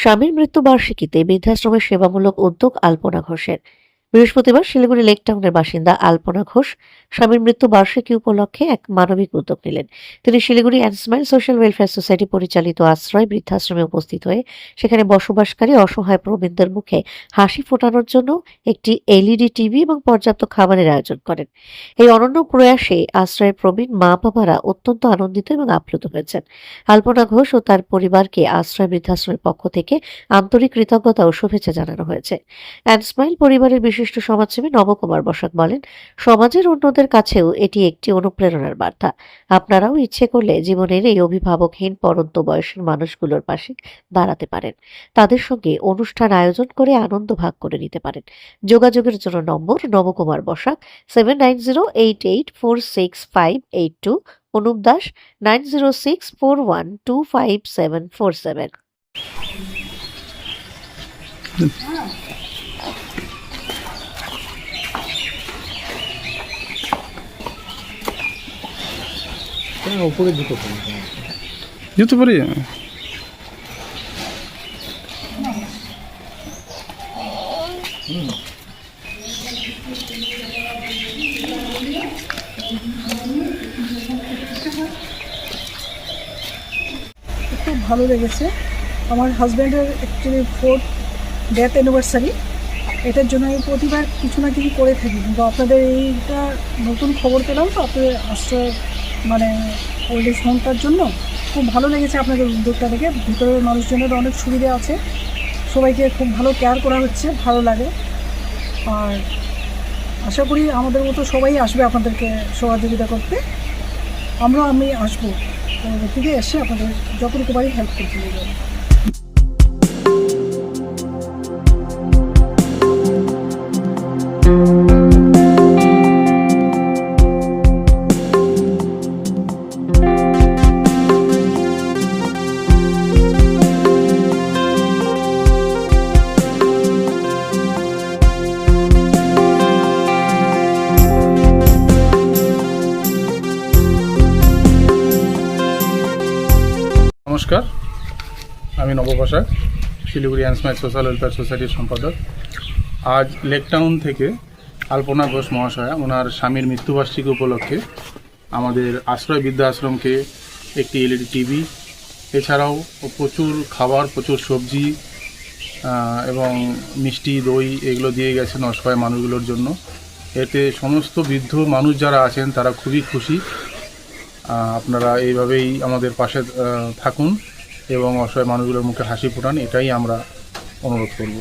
স্বামীর মৃত্যুবার্ষিকীতে বৃদ্ধাশ্রমের সেবামূলক উদ্যোগ আলপনা ঘোষের। বৃহস্পতিবার শিলিগুড়ি লেক টাউনের বাসিন্দা আলপনা ঘোষ স্বামীর মৃত্যু বার্ষিকী উপলক্ষে এক মানবিক উদ্যোগ নিলেন। তিনি Siliguri and smile social welfare society পরিচালিত আশ্রয় বৃদ্ধাশ্রমে উপস্থিত হয়ে সেখানে বসবাসকারী অসহায় প্রবীণদের মুখে হাসি ফোটানোর জন্য একটি এলইডি টিভি এবং পর্যাপ্ত খাবারের আয়োজন করেন। এই অনন্য প্রয়াসে আশ্রয়ের প্রবীণ মা বাবারা অত্যন্ত আনন্দিত এবং আপ্লুত হয়েছেন। আলপনা ঘোষ ও তার পরিবারকে আশ্রয় বৃদ্ধাশ্রমের পক্ষ থেকে আন্তরিক কৃতজ্ঞতা ও শুভেচ্ছা জানানো হয়েছে। অ্যান্ড স্মাইল পরিবারের বিশিষ্ট সমাজসেবী নবকুমার বসাক বলেন, সমাজের অন্যদের কাছেও এটি একটি অনুপ্রেরণার বার্তা। আপনারাও ইচ্ছে করলে জীবনের এই অভিভাবকহীন পরন্ত বয়সের মানুষগুলোর পাশে দাঁড়াতে পারেন। তাদের সঙ্গে অনুষ্ঠান আয়োজন করে আনন্দ ভাগ করে নিতে পারেন। যোগাযোগের জন্য number Nabakumar Basak seven nine zero eight eight four six five eight two Anup Das nine zero six four one two five seven four seven উপরে পারি? খুব ভালো লেগেছে। আমার হাজব্যান্ডের অ্যাকচুয়ালি ফোর্থ ডেথ অ্যানিভার্সারি এটার জন্য আমি প্রতিবার কিছু না কিছু করে থাকি। কিন্তু আপনাদের এইটা নতুন খবর পেলাম তো, আপনাদের আশ্রয় মানে ওল্ড এজ হোমটার জন্য খুব ভালো লেগেছে আপনাদের উদ্যোগটা দেখে। ভিতরের মানুষজনের অনেক সুবিধা আছে। সবাইকে খুব ভালো কেয়ার করা হচ্ছে, ভালো লাগে। আর আশা করি আমাদের মতো সবাই আসবে আপনাদেরকে সহযোগিতা করতে। আমরা আমি আসব। পরবর্তীতে এসে আপনাদের যতটুকু পারি হেল্প করতে দেবো নমস্কার। আমি Nabaprasad Siliguri and smile social welfare সোসাইটির সম্পাদক। আজ লেক টাউন থেকে আলপনা ঘোষ মহাশয়া, ওনার স্বামীর মৃত্যুবার্ষিকী উপলক্ষে আমাদের আশ্রয় বৃদ্ধাশ্রমকে একটি এলইডি টিভি, এছাড়াও প্রচুর খাবার, প্রচুর সবজি এবং মিষ্টি, দই এগুলো দিয়ে গেছেন অসহায় মানুষগুলোর জন্য। এতে সমস্ত বৃদ্ধ মানুষ যারা আছেন, তারা খুবই খুশি। আপনারা এইভাবেই আমাদের পাশে থাকুন এবং অসহায় মানুষগুলোর মুখে হাসি ফোটান, এটাই আমরা অনুরোধ করব।